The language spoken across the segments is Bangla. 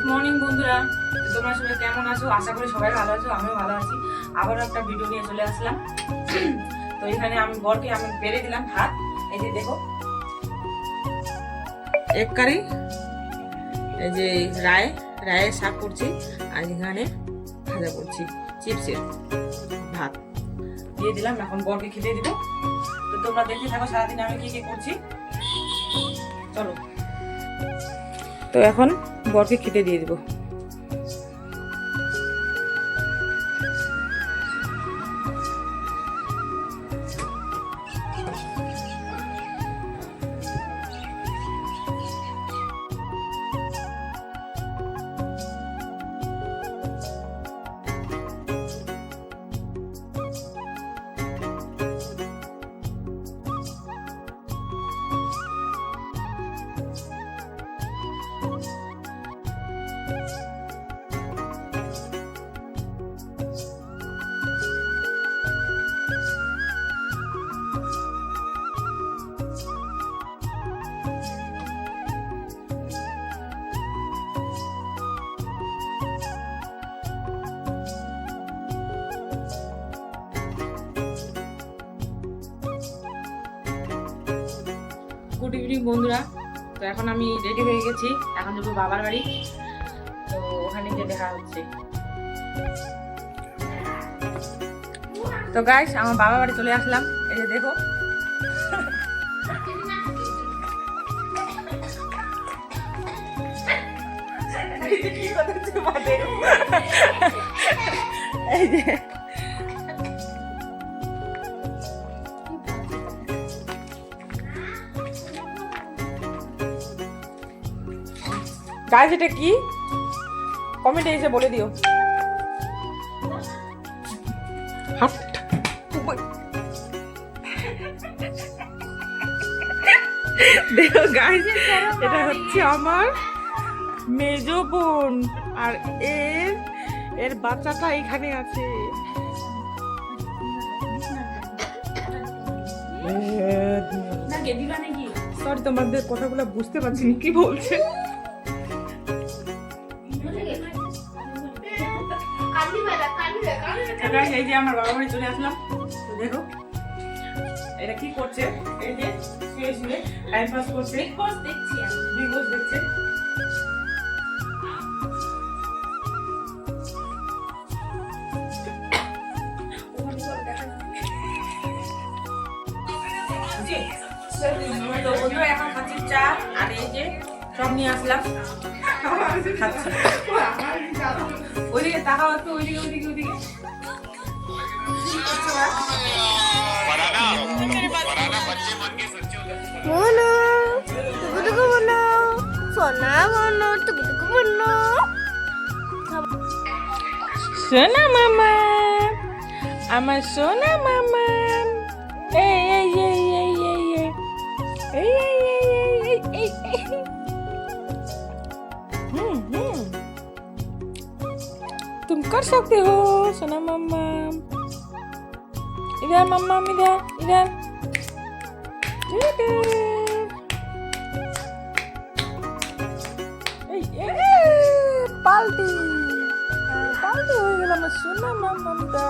গুড মর্নিং বন্ধুরা। তোমরা সবাই কেমন আছো? আশা করি সবাই ভালো আছো, আমিও ভালো আছি। আবারও একটা ভিডিও নিয়ে চলে আসলাম। তো এখানে আমি বরকে আমি বেড়ে দিলাম ভাত। এই যে দেখো। এক কারি এই যে রায়, রায়ের শাক করছি, আর এখানে ভাজা করছি, চিপসের ভাত। দিয়ে দিলাম, এখন বরকে খেতে দিব। তো তোমরা দেখতে থাকো, সারাদিন আমি কি কি করছি। চলো। তো এখন বরকে খেতে দিয়ে দিব। গুড ইভিনিং বন্ধুরা। তো এখন আমি রেডি হয়ে গেছি। এখন যাব বাবার বাড়ি। তো ওখানে গিয়ে দেখা হচ্ছে। তো গাইস আমার বাবার বাড়ি চলে আসলাম। এই যে দেখো। এই যে। গাইস এটা কি? কমেন্টে এসে বলে দিও। হাট। দেখো গাইস এটা হচ্ছে আমার মেজ বোন। আর এর এর বাচ্চাটা এখানে আছে। সরি তোমাদের কথাগুলো বুঝতে পারছি না, কি বলছে? Guys, এই যে আমার বাবা বাড়ি চলে আসলাম। তো দেখো এটা কি করছে? এই যে শুয়ে শুয়ে টাইম পাস করছে। বিগ বস দেখছি বিগ বস দেখছে। তো বন্ধুরা এখন খাচ্ছি চা আর এই যে সব নিয়ে আসলাম। ওইদিকে তাকাও একটু ওইদিকে ওইদিকে ওইদিকে বলো টুকু টুকু বলো সোনা বলো টুকু টুকু বলো সোনা মামা, আমার সোনা মামা। এই तुम कर सकते हो सोना मम्मा इधर मम्मा इधर इधर इधर এই, এই, পাল্টি হ্যাঁ, পাল্টি হয়ে গেল আমার সোনা মাম্মামটা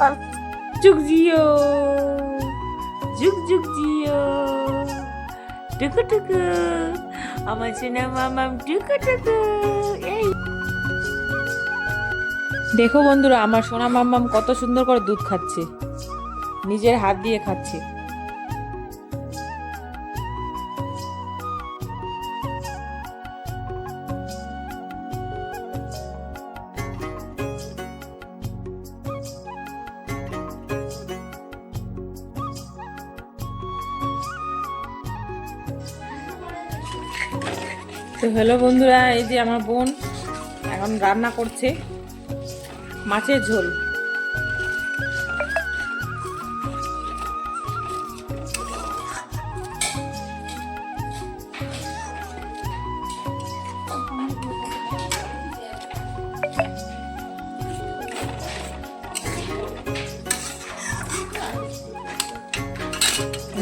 আর যুগ জিও যুগ যুগ জিও টুকু টুকু আমার সোনা মামাম টুকু এই। দেখো বন্ধুরা, আমার সোনা মাম্মাম কত সুন্দর করে দুধ খাচ্ছে। নিজের হাত দিয়ে খাচ্ছে। তো হ্যালো বন্ধুরা, এই যে আমার বোন এখন রান্না করছে মাছের ঝোল।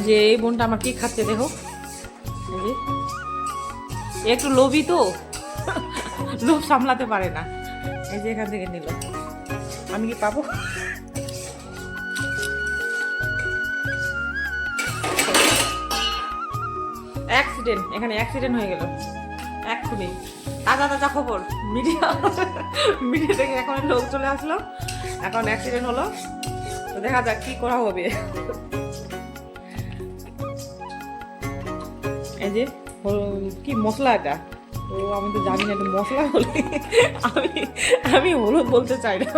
যে এই বোনটা আমার কি খাচ্ছে দেখো। একটু লোভী তো। লোভ সামলাতে পারে না। এই যে এখান থেকে নিল। আমি কি পাবো? অ্যাক্সিডেন্ট এখানে অ্যাক্সিডেন্ট হয়ে গেল। এক্ষুনি। তাজা তাজা খবর। মিডিয়া মিডিয়া থেকে এখন লোক চলে আসলো। এখন অ্যাক্সিডেন্ট হলো। তো দেখা যাক কি করা হবে। এই যে কি মশলা এটা? তো আমি তো জানি না মশলা বলে। আমি আমি হলুদ বলতে চাই না।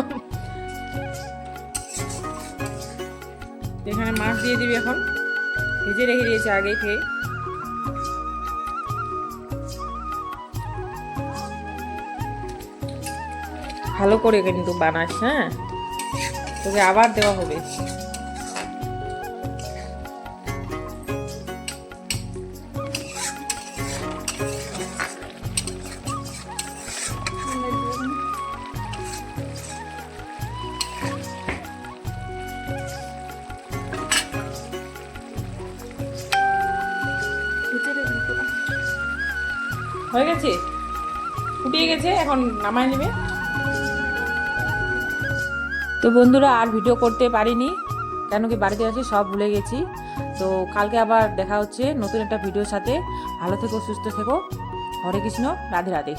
এখানে মাছ দিয়ে দিবি এখন। ভেজে রেখে দিয়েছে আগে খেয়ে। ভালো করে কিন্তু বানাস হ্যাঁ? তোকে আবার দেওয়া হবে। হয়ে গেছে? ফুটিয়ে গেছে, এখন নামায় নেবে। তো বন্ধুরা, আর ভিডিও করতে পারিনি, কেন কি বাড়িতে আছি, সব ভুলে গেছি। তো কালকে আবার দেখা হচ্ছে নতুন একটা ভিডিওর সাথে। ভালো থেকো, সুস্থ থেকো। হরে কৃষ্ণ, রাধে রাধে।